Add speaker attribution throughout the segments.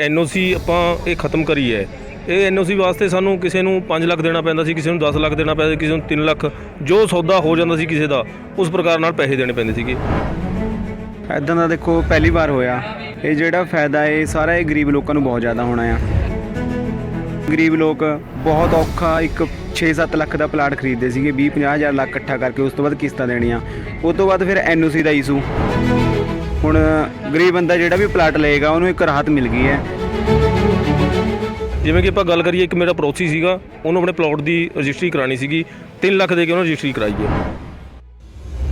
Speaker 1: NOC ਆਪਾਂ ਇਹ ਖਤਮ ਕਰੀ ਹੈ ਇਹ ਐਨਓਸੀ ਵਾਸਤੇ ਸਾਨੂੰ ਕਿਸੇ ਨੂੰ 5 ਲੱਖ ਦੇਣਾ ਪੈਂਦਾ ਸੀ, ਕਿਸੇ ਨੂੰ 10 ਲੱਖ ਦੇਣਾ ਪੈਂਦਾ ਸੀ, ਕਿਸੇ ਨੂੰ 3 ਲੱਖ। ਜੋ ਸੌਦਾ ਹੋ ਜਾਂਦਾ ਸੀ ਕਿਸੇ ਦਾ, ਉਸ ਪ੍ਰਕਾਰ ਨਾਲ ਪੈਸੇ ਦੇਣੇ ਪੈਂਦੇ ਸੀਗੇ।
Speaker 2: ਐਦਾਂ ਦਾ ਦੇਖੋ, ਪਹਿਲੀ ਵਾਰ ਹੋਇਆ। ਇਹ ਜਿਹੜਾ ਫਾਇਦਾ ਹੈ, ਇਹ ਸਾਰਾ ਇਹ ਗਰੀਬ ਲੋਕਾਂ ਨੂੰ ਬਹੁਤ ਜ਼ਿਆਦਾ ਹੋਣਾ ਆ। ਗਰੀਬ ਲੋਕ ਬਹੁਤ ਔਖਾ ਇੱਕ 6-7 ਲੱਖ ਦਾ ਪਲਾਟ ਖਰੀਦਦੇ ਸੀਗੇ 20-50 ਹਜ਼ਾਰ ਲੱਖ ਇਕੱਠਾ ਕਰਕੇ ਉਸ ਤੋਂ ਬਾਅਦ ਕਿਸ਼ਤਾਂ ਦੇਣੀਆਂ। ਉਸ ਤੋਂ ਬਾਅਦ ਫਿਰ ਐਨਓਸੀ ਦਾ ਇਸ਼ੂ ਹੁਣ ਗਰੀਬ ਬੰਦਾ ਜਿਹੜਾ ਵੀ ਪਲਾਟ ਲਏਗਾ ਉਹਨੂੰ ਇੱਕ ਰਾਹਤ ਮਿਲ ਗਈ ਹੈ।
Speaker 1: ਜਿਵੇਂ ਕਿ ਆਪਾਂ ਗੱਲ ਕਰੀਏ ਇੱਕ ਮੇਰਾ ਪੜੋਸੀ ਸੀਗਾ ਉਹਨੂੰ ਆਪਣੇ ਪਲਾਟ ਦੀ ਰਜਿਸਟਰੀ ਕਰਾਣੀ ਸੀਗੀ 3 ਲੱਖ ਦੇ ਕੇ ਉਹਨੇ ਰਜਿਸਟਰੀ ਕਰਾਈ ਹੈ।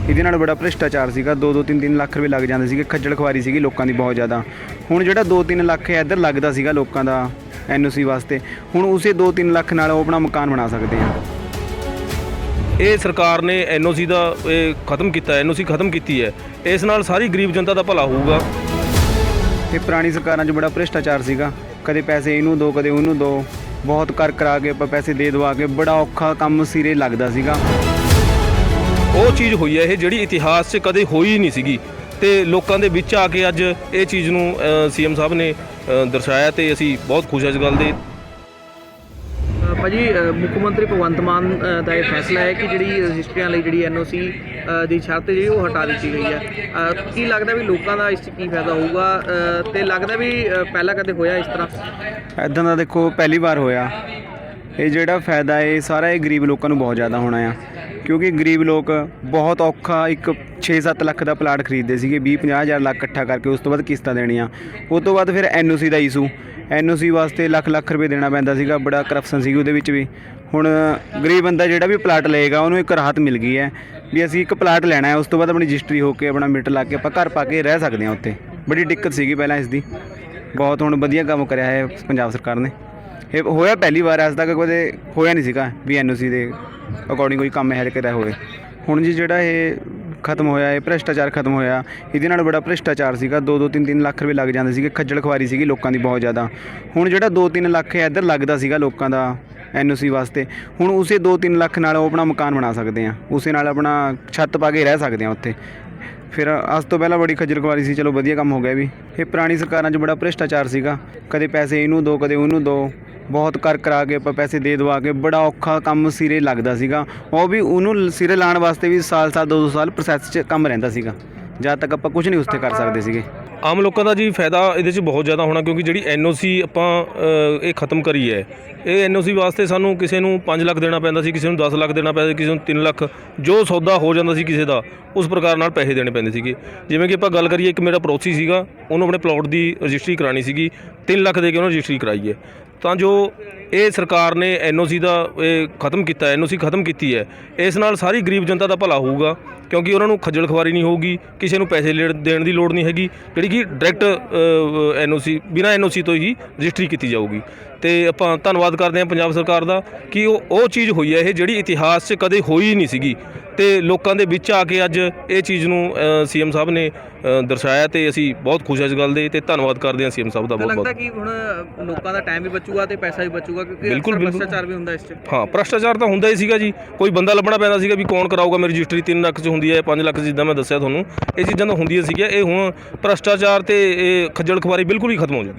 Speaker 2: ਇਹਦੇ ਨਾਲ ਬੜਾ ਭ੍ਰਿਸ਼ਟਾਚਾਰ ਸੀਗਾ 2-2 3-3 ਲੱਖ ਰੁਪਏ ਲੱਗ ਜਾਂਦੇ ਸੀਗੇ ਖੱਜਲ ਖਵਾਰੀ ਸੀਗੀ ਲੋਕਾਂ ਦੀ ਬਹੁਤ ਜ਼ਿਆਦਾ। ਹੁਣ ਜਿਹੜਾ 2-3 ਲੱਖ ਹੈ ਇੱਧਰ ਲੱਗਦਾ ਸੀਗਾ ਲੋਕਾਂ ਦਾ ਐਨਓਸੀ ਵਾਸਤੇ ਹੁਣ ਉਸੇ 2-3 ਲੱਖ ਨਾਲ ਉਹ ਆਪਣਾ ਮਕਾਨ ਬਣਾ ਸਕਦੇ ਆ।
Speaker 1: ਇਹ ਸਰਕਾਰ ਨੇ ਐਨਓਸੀ ਦਾ ਇਹ ਖਤਮ ਕੀਤਾ ਐਨਓਸੀ ਖਤਮ ਕੀਤੀ ਹੈ। ਇਸ ਨਾਲ ਸਾਰੀ ਗਰੀਬ ਜਨਤਾ ਦਾ ਭਲਾ ਹੋਊਗਾ।
Speaker 2: ਇਹ ਪੁਰਾਣੀ ਸਰਕਾਰਾਂ 'ਚ ਬੜਾ ਭ੍ਰਿਸ਼ਟਾਚਾਰ ਸੀਗਾ। ਕਦੇ ਪੈਸੇ ਇਹਨੂੰ ਦੋ ਕਦੇ ਉਹਨੂੰ ਦੋ। ਬਹੁਤ ਕਰ ਕਰਾ ਕੇ ਆਪਾਂ ਪੈਸੇ ਦੇ ਦਵਾ ਕੇ ਬੜਾ ਔਖਾ ਕੰਮ ਸਿਰੇ ਲੱਗਦਾ ਸੀਗਾ।
Speaker 1: ਉਹ ਚੀਜ਼ ਹੋਈ ਹੈ ਇਹ ਜਿਹੜੀ ਇਤਿਹਾਸ 'ਚ ਕਦੇ ਹੋਈ ਨਹੀਂ ਸੀਗੀ। ਤੇ ਲੋਕਾਂ ਦੇ ਵਿੱਚ ਆ ਕੇ ਅੱਜ ਇਹ ਚੀਜ਼ ਨੂੰ ਸੀਐਮ ਸਾਹਿਬ ਨੇ ਦਰਸਾਇਆ ਤੇ ਅਸੀਂ ਬਹੁਤ ਖੁਸ਼ ਹਾਂ ਇਸ ਗੱਲ ਦੇ।
Speaker 3: ਭਾਜੀ ਅ, ਮੁੱਖ ਮੰਤਰੀ ਭਗਵੰਤ ਮਾਨ ਦਾ ਇਹ ਫੈਸਲਾ ਹੈ ਕਿ ਜਿਹੜੀ ਰਜਿਸਟਰੀਆਂ ਲਈ ਜਿਹੜੀ ਐਨਓਸੀ ਦੀ ਸ਼ਰਤ ਜਿਹੜੀ ਉਹ ਹਟਾ ਦਿੱਤੀ ਗਈ ਹੈ। ਕੀ ਲੱਗਦਾ ਵੀ ਲੋਕਾਂ ਦਾ ਇਸ 'ਚ ਕੀ ਫਾਇਦਾ ਹੋਊਗਾ? ਅ, ਤੇ ਲੱਗਦਾ ਵੀ ਪਹਿਲਾਂ ਕਦੇ ਹੋਇਆ ਇਸ ਤਰ੍ਹਾਂ?
Speaker 2: ਐਦਾਂ ਦਾ ਦੇਖੋ ਪਹਿਲੀ ਵਾਰ ਹੋਇਆ। ਇਹ ਜਿਹੜਾ ਫਾਇਦਾ ਹੈ ਇਹ ਸਾਰਾ ਇਹ ਗਰੀਬ ਲੋਕਾਂ ਨੂੰ ਬਹੁਤ ਜ਼ਿਆਦਾ ਹੋਣਾ ਆ। ਕਿਉਂਕਿ ਗਰੀਬ ਲੋਕ ਬਹੁਤ ਔਖਾ ਇੱਕ 6-7 ਲੱਖ ਦਾ ਪਲਾਟ ਖਰੀਦਦੇ ਸੀਗੇ 20-50 ਹਜ਼ਾਰ ਲੱਖ ਇਕੱਠਾ ਕਰਕੇ ਉਸ ਤੋਂ ਬਾਅਦ ਕਿਸ਼ਤਾਂ ਦੇਣੀਆਂ। ਉਸ ਤੋਂ ਬਾਅਦ ਫਿਰ ਐਨਓਸੀ ਦਾ ਇਸ਼ੂ ਐਨਓਸੀ ਵਾਸਤੇ ਲੱਖ ਲੱਖ ਰੁਪਏ ਦੇਣਾ ਪੈਂਦਾ ਸੀਗਾ, ਬੜਾ ਕਰਪਸ਼ਨ ਸੀਗੀ ਉਹਦੇ ਵਿੱਚ ਵੀ। ਹੁਣ ਗਰੀਬ ਬੰਦਾ ਜਿਹੜਾ ਵੀ ਪਲਾਟ ਲਏਗਾ, ਉਹਨੂੰ ਇੱਕ ਰਾਹਤ ਮਿਲ ਗਈ ਹੈ ਵੀ ਅਸੀਂ ਇੱਕ ਪਲਾਟ ਲੈਣਾ ਹੈ, ਉਸ ਤੋਂ ਬਾਅਦ ਆਪਣੀ ਰਜਿਸਟਰੀ ਹੋ ਕੇ, ਆਪਣਾ ਮੀਟਰ ਲਾ ਕੇ ਆਪਾਂ ਘਰ ਪਾ ਕੇ ਰਹਿ ਸਕਦੇ ਹਾਂ ਉੱਥੇ। ਬੜੀ ਦਿੱਕਤ ਸੀਗੀ ਪਹਿਲਾਂ ਇਸ ਦੀ। ਬਹੁਤ ਹੁਣ ਵਧੀਆ ਕੰਮ ਕਰਿਆ ਹੈ ਪੰਜਾਬ ਸਰਕਾਰ ਨੇ। ਇਹ ਹੋਇਆ ਪਹਿਲੀ ਵਾਰ, ਅੱਜ ਤੱਕ ਕਦੇ ਹੋਇਆ ਨਹੀਂ ਸੀਗਾ ਵੀ ਐਨਓਸੀ ਦੇ ਅਕੋਰਡਿੰਗ ਕੋਈ ਕੰਮ ਹੈ ਕਰਿਆ ਹੋਵੇ। ਹੁਣ ਜੀ ਜਿਹੜਾ ਇਹ ਖਤਮ ਹੋਇਆ, ਇਹ ਭ੍ਰਿਸ਼ਟਾਚਾਰ ਖਤਮ ਹੋਇਆ। ਇਹਦੇ ਨਾਲ ਬੜਾ ਭ੍ਰਿਸ਼ਟਾਚਾਰ ਸੀਗਾ। 2-2 3-3 ਲੱਖ ਰੁਪਏ ਲੱਗ ਜਾਂਦੇ ਸੀਗੇ, ਖੱਜਲ ਖਵਾਰੀ ਸੀਗੀ ਲੋਕਾਂ ਦੀ ਬਹੁਤ ਜ਼ਿਆਦਾ। ਹੁਣ ਜਿਹੜਾ 2-3 ਲੱਖ ਹੈ ਇੱਧਰ ਲੱਗਦਾ ਸੀਗਾ ਲੋਕਾਂ ਦਾ ਐਨਓਸੀ ਵਾਸਤੇ, ਹੁਣ ਉਸੇ 2-3 ਲੱਖ ਨਾਲ ਉਹ ਆਪਣਾ ਮਕਾਨ ਬਣਾ ਸਕਦੇ ਆ। ਉਸੇ ਨਾਲ ਆਪਣਾ ਛੱਤ ਪਾ ਕੇ ਰਹਿ ਸਕਦੇ ਆ ਉੱਥੇ। ਫਿਰ ਅੱਜ ਤੋਂ ਪਹਿਲਾਂ ਬੜੀ ਖੱਜਲ ਖਵਾਰੀ ਸੀ, ਚਲੋ ਵਧੀਆ ਕੰਮ ਹੋ ਗਿਆ ਵੀ। ਇਹ ਪੁਰਾਣੀ ਸਰਕਾਰਾਂ 'ਚ ਬੜਾ ਭ੍ਰਿਸ਼ਟਾਚਾਰ ਸੀਗਾ। ਕਦੇ ਪੈਸੇ ਇਹਨੂੰ ਦੋ, ਕਦੇ ਉਹਨੂੰ ਦੋ। ਬਹੁਤ ਕਰ ਕਰਾ ਕੇ ਆਪਾਂ ਪੈਸੇ ਦੇ ਦਵਾ ਕੇ ਬੜਾ ਔਖਾ ਕੰਮ ਸਿਰੇ ਲੱਗਦਾ ਸੀਗਾ। ਉਹ ਵੀ ਉਹਨੂੰ ਸਿਰੇ ਲਾਉਣ ਵਾਸਤੇ ਵੀ ਸਾਲ ਸਾਲ, ਦੋ ਦੋ ਸਾਲ ਪ੍ਰੋਸੈਸ 'ਚ ਕੰਮ ਰਹਿੰਦਾ ਸੀਗਾ। ਜਦ ਤੱਕ ਆਪਾਂ ਕੁਝ ਨਹੀਂ ਉਸ ਤੇ ਕਰ ਸਕਦੇ ਸੀਗੇ।
Speaker 1: ਆਮ ਲੋਕਾਂ ਦਾ ਜੀ ਫਾਇਦਾ ਇਹਦੇ 'ਚ ਬਹੁਤ ਜ਼ਿਆਦਾ ਹੋਣਾ ਕਿਉਂਕਿ ਜਿਹੜੀ ਐਨਓਸੀ ਆਪਾਂ ਇਹ ਖਤਮ ਕਰੀ ਹੈ। ਇਹ ਐਨਓਸੀ ਵਾਸਤੇ ਸਾਨੂੰ ਕਿਸੇ ਨੂੰ 5 ਲੱਖ ਦੇਣਾ ਪੈਂਦਾ ਸੀ, ਕਿਸੇ ਨੂੰ 10 ਲੱਖ ਦੇਣਾ ਪੈਂਦਾ ਸੀ, ਕਿਸੇ ਨੂੰ 3 ਲੱਖ। ਜੋ ਸੌਦਾ ਹੋ ਜਾਂਦਾ ਸੀ ਕਿਸੇ ਦਾ, ਉਸ ਪ੍ਰਕਾਰ ਨਾਲ ਪੈਸੇ ਦੇਣੇ ਪੈਂਦੇ ਸੀਗੇ। ਜਿਵੇਂ ਕਿ ਆਪਾਂ ਗੱਲ ਕਰੀਏ, ਇੱਕ ਮੇਰਾ ਪੜੋਸੀ ਸੀਗਾ, ਉਹਨੂੰ ਆਪਣੇ ਪਲਾਟ ਦੀ ਰਜਿਸਟਰੀ ਕਰਾਣੀ ਸੀਗੀ 3 ਲੱਖ ਦੇ ਕੇ ਉਹਨੂੰ ਰਜਿਸਟਰੀ ਕਰਾਈ ਹੈ। ਤਾਂ ਜੋ ਇਹ ਸਰਕਾਰ ਨੇ ਐਨਓਸੀ ਦਾ ਇਹ ਖਤਮ ਕੀਤਾ, ਐਨਓਸੀ ਖਤਮ ਕੀਤੀ ਹੈ। ਇਸ ਨਾਲ ਸਾਰੀ ਗਰੀਬ ਜਨਤਾ ਦਾ ਭਲਾ ਹੋਊਗਾ, ਕਿਉਂਕਿ ਉਹਨਾਂ ਨੂੰ ਖੱਜਲ ਖਵਾਰੀ ਨਹੀਂ ਹੋਊਗੀ, ਕਿਸੇ ਨੂੰ ਪੈਸੇ ਲੇਣ- ਦੇਣ ਦੀ ਲੋੜ ਨਹੀਂ ਹੈਗੀ, ਜਿਹੜੀ ਕਿ ਡਾਇਰੈਕਟ ਐਨਓਸੀ, ਬਿਨਾਂ ਐਨਓਸੀ ਤੋਂ ਹੀ ਰਜਿਸਟਰੀ ਕੀਤੀ ਜਾਊਗੀ। ਤੇ ਆਪਾਂ ਧੰਨਵਾਦ ਕਰਦੇ ਹਾਂ ਪੰਜਾਬ ਸਰਕਾਰ ਦਾ ਕਿ ਉਹ ਉਹ ਚੀਜ਼ ਹੋਈ ਹੈ, ਇਹ ਜਿਹੜੀ ਇਤਿਹਾਸ 'ਚ ਕਦੇ ਹੋਈ ਨਹੀਂ ਸੀਗੀ। ਤੇ ਲੋਕਾਂ ਦੇ ਵਿੱਚ ਆ ਕੇ ਅੱਜ ਇਹ ਚੀਜ਼ ਨੂੰ ਸੀਐਮ ਸਾਹਿਬ ਨੇ ਦਰਸਾਇਆ ਤੇ ਅਸੀਂ ਬਹੁਤ ਖੁਸ਼ ਹਾਂ ਇਸ ਗੱਲ ਦੇ, ਤੇ ਧੰਨਵਾਦ ਕਰਦੇ ਹਾਂ ਸੀਐਮ ਸਾਹਿਬ ਦਾ
Speaker 3: ਤਾਂ
Speaker 1: ਬਹੁਤ
Speaker 3: ਲੱਗਦਾ ਕਿ ਹੁਣ ਲੋਕਾਂ ਦਾ ਟਾਈਮ ਵੀ ਬਚੂਗਾ ਤੇ ਪੈਸਾ ਵੀ ਬਚੂਗਾ ਕਿਉਂਕਿ
Speaker 1: ਬਿਲਕੁਲ।
Speaker 3: ਭ੍ਰਿਸ਼ਟਾਚਾਰ ਵੀ ਹੁੰਦਾ ਇਸ 'ਚ।
Speaker 1: ਹਾਂ ਭ੍ਰਸ਼ਟਾਚਾਰ ਤਾਂ ਹੁੰਦਾ ਹੀ ਸੀਗਾ ਜੀ। ਕੋਈ ਬੰਦਾ ਲੱਭਣਾ ਪੈਂਦਾ ਸੀਗਾ ਵੀ ਕੌਣ ਕਰਾਊਗਾ ਮੇਰੀ ਰਜਿਸਟਰੀ 3 ਲੱਖ 'ਚ ਹੁੰਦੀ ਹੈ 5 ਲੱਖ ਜਿੱਦਾਂ ਮੈਂ ਦੱਸਿਆ ਤੁਹਾਨੂੰ। ਇਹ ਚੀਜ਼ਾਂ ਤਾਂ ਹੁੰਦੀਆਂ ਸੀਗੀਆਂ ਇਹ ਹੁਣ ਭ੍ਰਸ਼ਟਾਚਾਰ ਤੇ ਇਹ ਖੱਜਲ ਖਵਾਰੀ ਬਿਲਕੁਲ ਹੀ ਖਤਮ ਹੋ ਜਾਊਗੀ